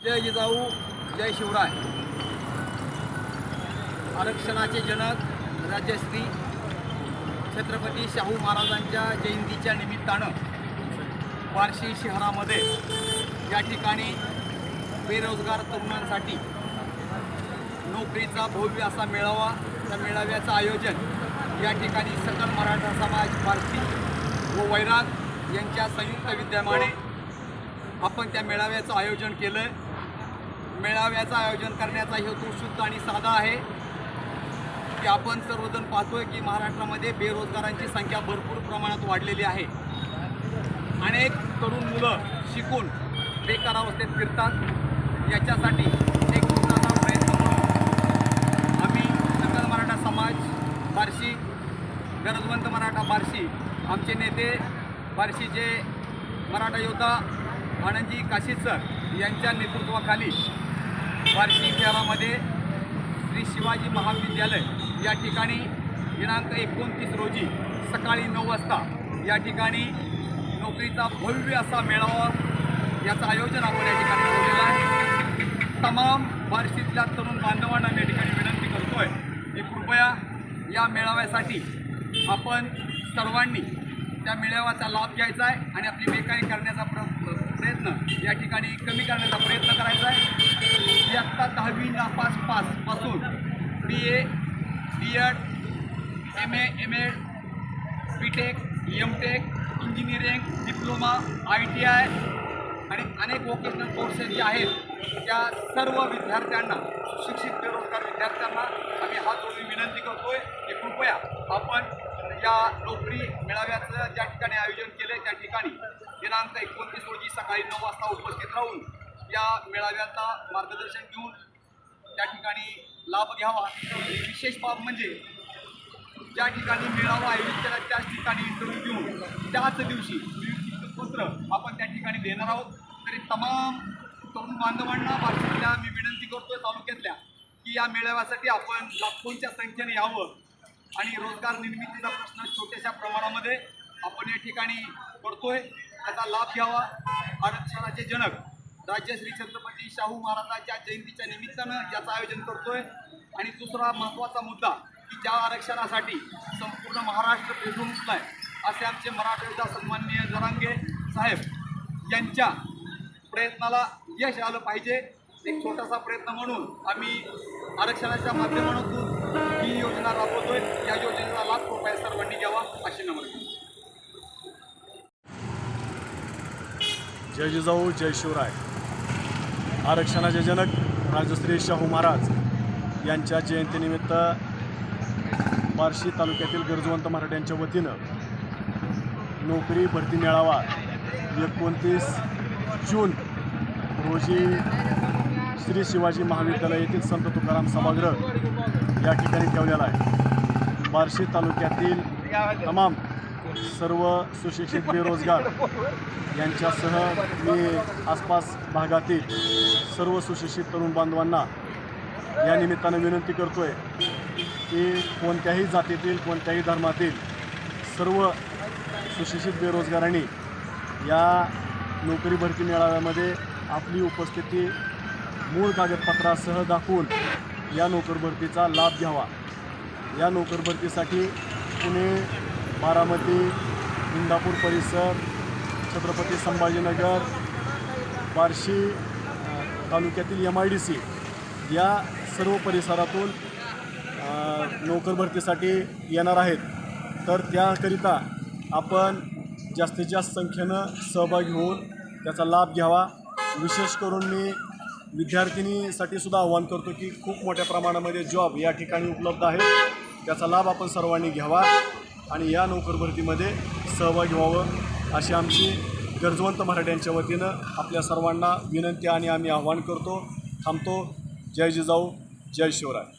जय जिजाऊ जय शिवराय. आरक्षणाचे जनक राजश्री छत्रपती शाहू महाराजांच्या जयंतीच्या निमित्तानं बार्शी शहरामध्ये या ठिकाणी बेरोजगार तरुणांसाठी नोकरीचा भव्य असा मेळावा त्या मेळाव्याचं आयोजन या ठिकाणी सकल मराठा समाज बार्शी व वैराग यांच्या संयुक्त विद्यमाने आपण त्या मेळाव्याचं आयोजन केलं आहे मेळाव्याचं आयोजन करण्याचा हेतू शुद्ध आणि साधा आहे. की आपण सर्वजण पाहतोय की महाराष्ट्रामध्ये बेरोजगारांची संख्या भरपूर प्रमाणात वाढलेली आहे. अनेक तरुण मुलं शिकून बेकारावस्थेत फिरतात. याच्यासाठी एक छोटासा प्रयत्न म्हणून आम्ही सकल मराठा समाज बार्शी गरजवंत मराठा बार्शी आमचे नेते बार्शीचे मराठा योद्धा आनंदजी काशीद सर यांच्या नेतृत्वाखाली बार्शी शहरामध्ये श्री शिवाजी महाविद्यालय या ठिकाणी दिनांक एकोणतीस रोजी सकाळी नऊ वाजता या ठिकाणी नोकरीचा भव्य असा मेळावा याचं आयोजन आपण या ठिकाणी ठेवलेलं आहे. तमाम बार्शीतल्या तरुण बांधवांना मी या ठिकाणी विनंती करतोय की कृपया या मेळाव्यासाठी आपण सर्वांनी त्या मेळाव्याचा लाभ घ्यायचा आहे आणि आपली बेकारी करण्याचा प्र प्रयत्न या ठिकाणी कमी करण्याचा प्रयत्न करायचा आहे. इयत्ता दहावी नापास पासपासून B A B Ed M A M Ed B Tech M Tech engineering diploma I T I आणि अनेक वोकेशनल कोर्सेस जे आहेत त्या सर्व विद्यार्थ्यांना शिक्षित बेरोजगार विद्यार्थ्यांना आम्ही हात जोडून विनंती करतोय की कृपया आपण या नोकरी मेळाव्याचं ज्या ठिकाणी आयोजन केलं त्या ठिकाणी दिनांक एकोणतीस रोजी सकाळी नऊ वाजता उपस्थित राहून या मेळाव्याचा मार्गदर्शन घेऊन त्या ठिकाणी लाभ घ्यावा. विशेष बाब म्हणजे ज्या ठिकाणी मेळावा आयोजित केला त्याच ठिकाणी इंटरव्ह्यू घेऊन त्याच दिवशी पत्र आपण त्या ठिकाणी देणार आहोत. तरी तमाम तरुण बांधवांना बार्शीतल्या मी विनंती करतोय तालुक्यातल्या की या मेळाव्यासाठी आपण लाखोंच्या संख्येने यावं. आणि रोजगार निर्मितीचा प्रश्न छोट्याशा प्रमाणामध्ये आपण या ठिकाणी करतोय त्याचा लाभ घ्यावा. आरक्षणाचे जनक राज्यश्री छत्रपती शाहू महाराजांच्या जयंतीच्या निमित्तानं याचं आयोजन करतोय. आणि दुसरा महत्त्वाचा मुद्दा की ज्या आरक्षणासाठी संपूर्ण महाराष्ट्र पेटून उठलाय असे आमचे मराठवाडा सन्माननीय जरांगे साहेब यांच्या प्रयत्नाला यश आलं पाहिजे. एक छोटासा प्रयत्न म्हणून आम्ही आरक्षणाच्या माध्यमातून ही योजना राबवतोय. या योजनेचा लाभ कृपया सर्वांनी घ्यावा अशी नम्र जय जिजाऊ जय शिवराय. आरक्षणाचे जनक राजश्री शाहू महाराज यांच्या जयंतीनिमित्त बार्शी तालुक्यातील गरजवंत मराठ्यांच्या वतीनं नोकरी भरती मेळावा एकोणतीस जून रोजी श्री शिवाजी महाविद्यालय येथील संत तुकाराम सभागृह या ठिकाणी ठेवलेला आहे. बार्शी तालुक्यातील तमाम सर्व सुशिक्षित बेरोजगार यांच्यासह मी आसपास भागातील सर्व सुशिक्षित तरुण बांधवांना या निमित्तानं विनंती करतो आहे की कोणत्याही जातीतील कोणत्याही धर्मातील सर्व सुशिक्षित बेरोजगारांनी या नोकरी भरती मेळाव्यामध्ये आपली उपस्थिती मूळ कागदपत्रासह दाखवून या नोकर भरतीचा लाभ घ्यावा. या नोकर भरतीसाठी पुणे बारामती इंदापूर परिसर छत्रपती संभाजीनगर बार्शी तालुक्यातील एम आय डी सी या सर्व परिसरातून नोकर भरतीसाठी येणार आहेत. तर त्याकरिता आपण जास्तीत जास्त संख्येनं सहभागी होऊन त्याचा लाभ घ्यावा. विशेष करून मी विद्यार्थिनीसाठी सुद्धा आव्हान करतो की खूप मोठ्या प्रमाणामध्ये जॉब या ठिकाणी उपलब्ध आहे त्याचा लाभ आपण सर्वांनी घ्यावा आणि या नोकर भरतीमध्ये सहभागी व्हावं अशी आमची गरजवंत मराठ्यांच्या वतीनं आपल्या सर्वांना विनंती आणि आम्ही आव्हान करतो थांबतो. जय जिजाऊ जय शिवराय.